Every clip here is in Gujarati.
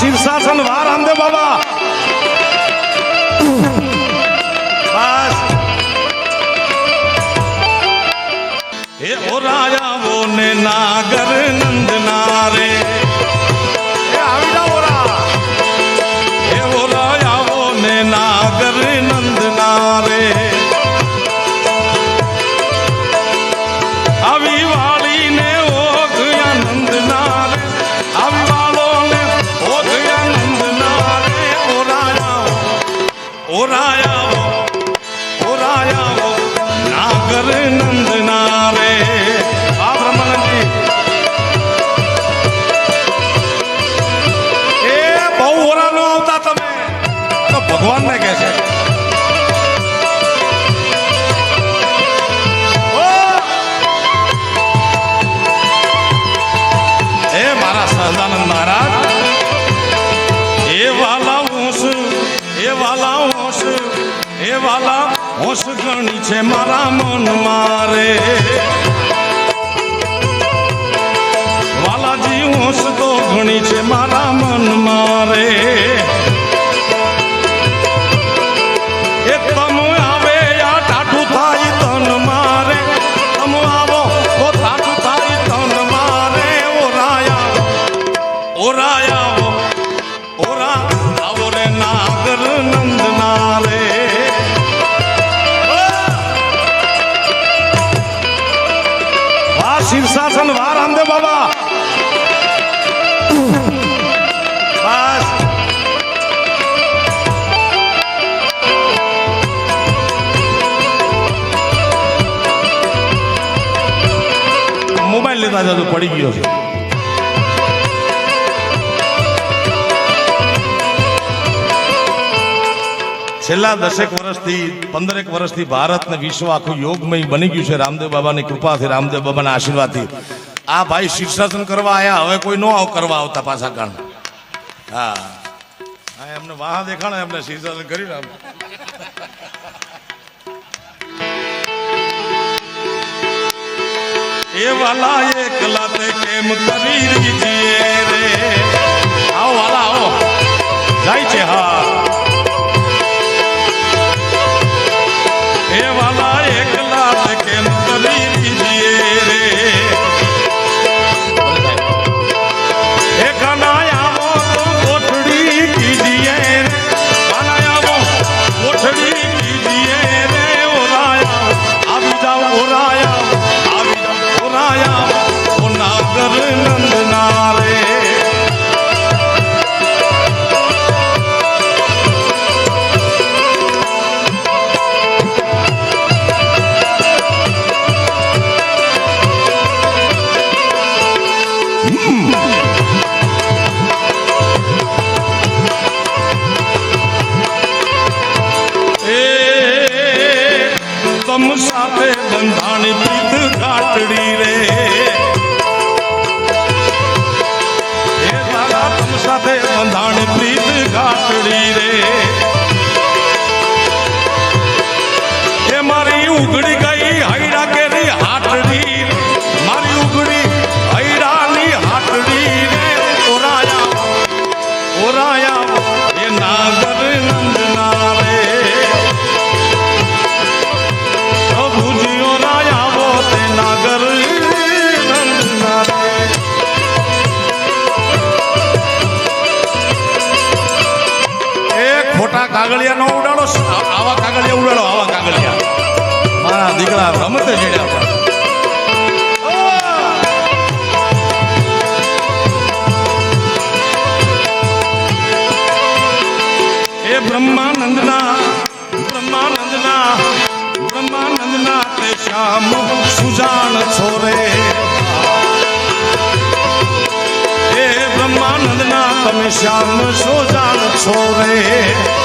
શીર્ષાસન વાર રામદેવ બાબા. બસ. હે ઓ રાજાઓ ને નાગર નંદના રે રે આ બ્રહ્માનંદજી. એ બહુ ઓરા નો આવતા તમે. તો ભગવાનને કહે છે! એ મારા સહજાનંદ મહારાજ, એ વાલા હોશ એ વાલા એ વાલા હોશ ગણી છે મારા મન મારે. વાલાજી હોશ તો ઘણી છે મારા મન મારે. વાહ વાર રામદેવ બાબા. બસ. મોબાઈલ લેતા જતો પડી ગયો છે. છેલ્લા દસેક વર્ષથી, પંદરેક વર્ષથી ભારત ને વિશ્વ આખું યોગમય બની ગયું છે. રામદેવ બાબાની કૃપાથી, રામદેવ બાબાના આશીર્વાદથી. આ ભાઈ શીર્ષાસન કરવા આવ્યા હવે કોઈ ન આવ કરવા આવતા પાછા કાણ. હા. એમને વાહ દેખાણે એમને શીર્ષાસન કર્યું એ વાલા એકલા તે કેમ કરી રીજીએ રે? આવો વાલા, આવો. જાય છે, હા. એ વાલા એકલા તે કેમ કરી દીજીએ રે એ કનાયામો તો કોઠડી કીજીએ રે કનાયામો કોઠડી કીજીએ રે ઓરાયા આવી જાઓ ઓરાયા આવી જાઓ ઓરાયા ઓ નાગર નંદના રે એ તમ સાથે મારી ઉઘડી ગઈ હૈડા કેરી હાટડી મારી ઉઘડી બ્રહ્માનંદના તમે શ્યામ સુજાણ છોરે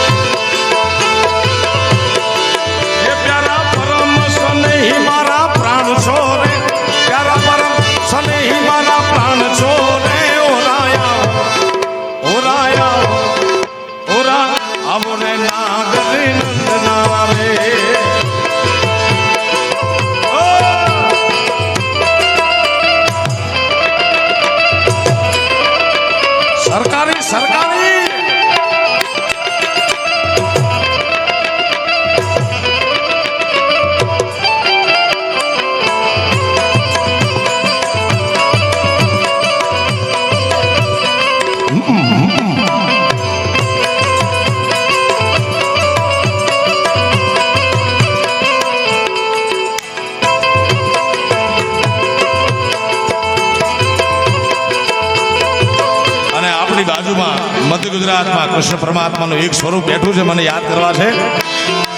મધ્ય ગુજરાતમાં કૃષ્ણ પરમાત્માનું એક સ્વરૂપ બેઠું છે, મને યાદ કરવા છે.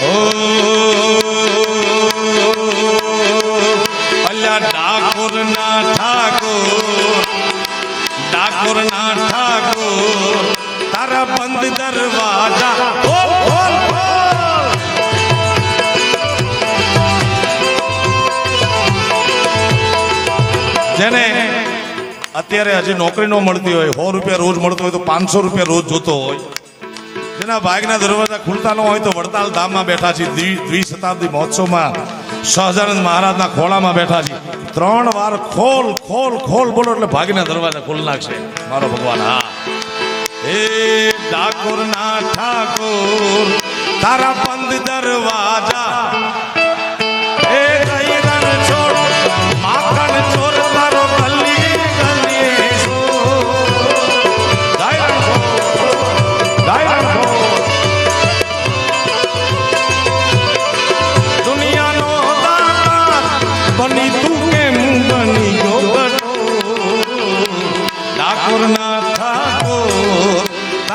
ઓ, અલ્યા ડાકોરના ઠાકોર ના ઠાકોર, તારા બંધ દરવાજા અત્યારે હજી નોકરી ન મળતી હોય, સો રૂપિયા રોજ મળતો હોય તો પાંચસો રૂપિયા રોજ જોતો હોય. જેના ભાગના દરવાજા ખુલતા ન હોય તો વડતાલ ધામમાં બેઠા છે. દ્વિ- દ્વિશતાબ્દી મહોત્સવમાં સહજાનંદ મહારાજના ખોળામાં બેઠા છે. ત્રણ વાર ખોલ ખોલ ખોલ બોલો એટલે ભાગના દરવાજા ખોલ નાખશે. મારો ભગવાન, હા. હે ઠાકોર ના ઠાકોર, તારા બંધ દરવાજા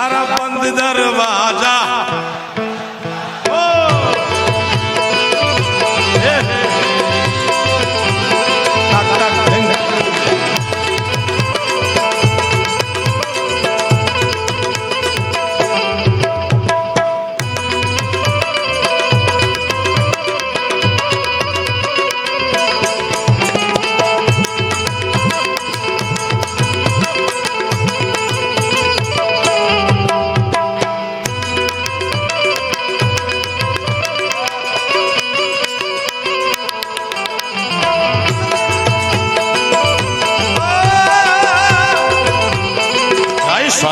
તારા બંધ દરવાજા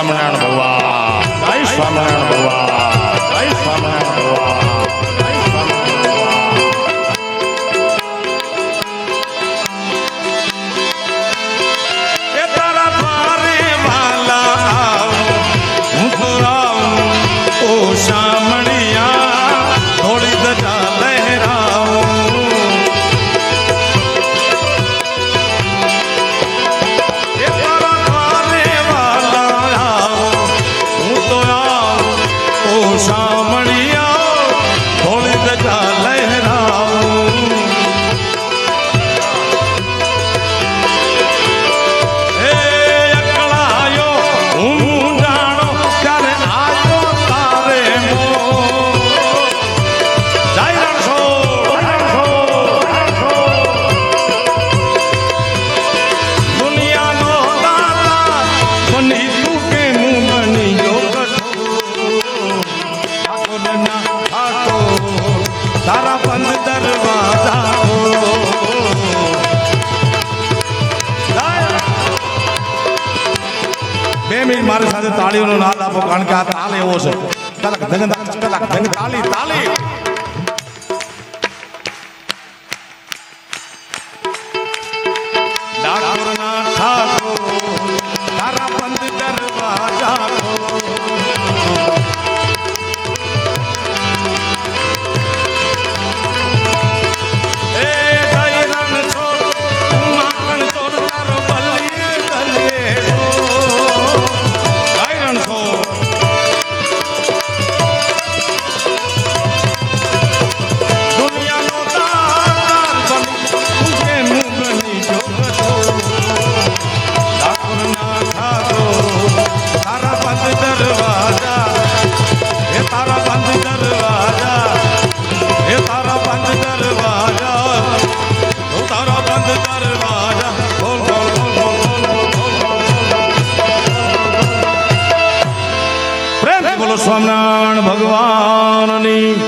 સ્વામિનારાયણ ભગવાન જય સ્વામિનારાયણ ભગવાન ઓ મિનિટ મારી સાથે તાળીઓનો નાદ આપો કારણ કે આ તાલ એવો છે. તાલી ધંગ સ્વામિનારાયણ ભગવાનની,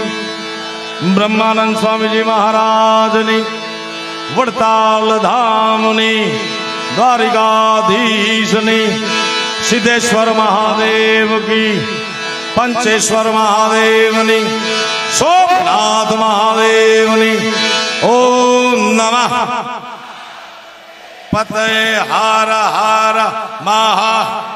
બ્રહ્માનંદ સ્વામીજી મહારાજની, વડતાલ ધામની, દ્વારિકાધીશની, સિદ્ધેશ્વર મહાદેવ કી પંચેશ્વર મહાદેવની, સોમનાથ મહાદેવની, ઓમ નમઃ. પતય હાર હાર મહા